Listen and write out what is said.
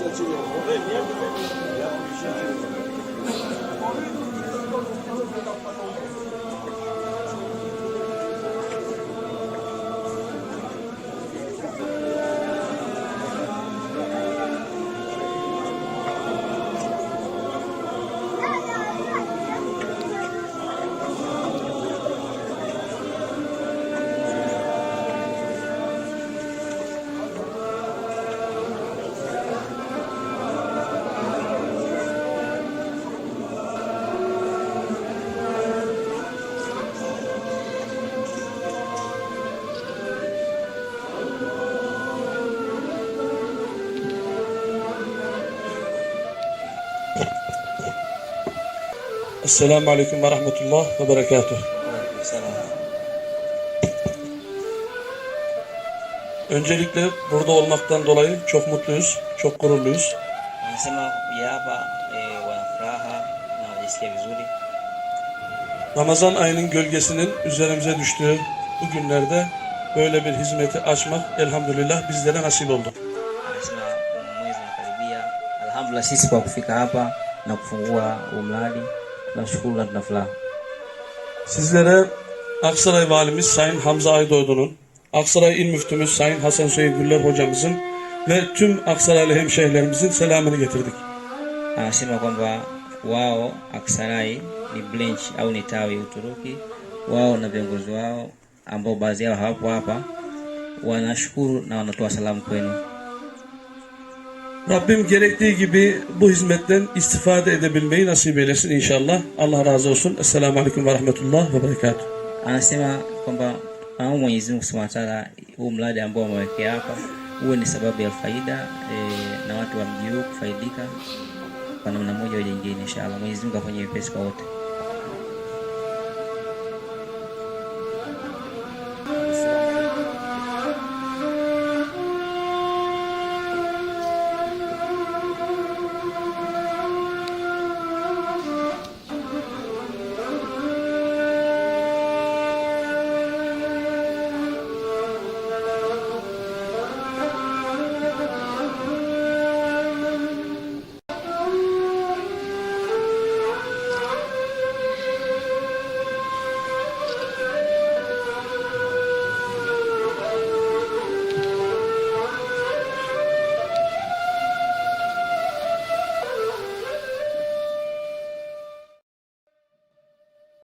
şey açılıyor. Evet, niye? Ya bir şey açılıyor. Esselamu Aleyküm ve Rahmetullah ve Berekatuhu. Selam. Öncelikle burada olmaktan dolayı çok mutluyuz, çok gururluyuz. Ramazan ayının gölgesinin üzerimize düştüğü bu günlerde böyle bir hizmeti açmak elhamdülillah bizlere nasip oldu. Alhamdulillah sisi kwa kufika hapa na kufungua huu tuna furaha. Sizlere Aksaray Valimiz Sayın Hamza Aydoğdu'nun, Aksaray İl Müftümüz Sayın Hasan Hüseyin Güller hocamızın ve tüm Aksaraylı hemşehrilerimizin selamını getirdik. Anasema kwamba wao Aksarai ni branch au ni tawi Uturuki, wao na viongozi wao ambao baadhi yao hawapo hapa, wanashukuru na wanatoa salamu kwenu. Rabbim gerektiği gibi bu hizmetten istifade edebilmeyi nasip eylesin inşallah. Allah razı olsun. Esselamu Aleyküm ve Rahmetullah ve Berekatuhu. Anasema kwamba anaomba Mwenyezi Mungu Subhanahu wa Ta'ala huu mradi ambao wamewekea hapa uwe ni sababu ya faida e, na watu wa mji huu kufaidika kwa namna moja au nyingine, inshallah. Mwenyezi Mungu afanye wepesi kwa wote.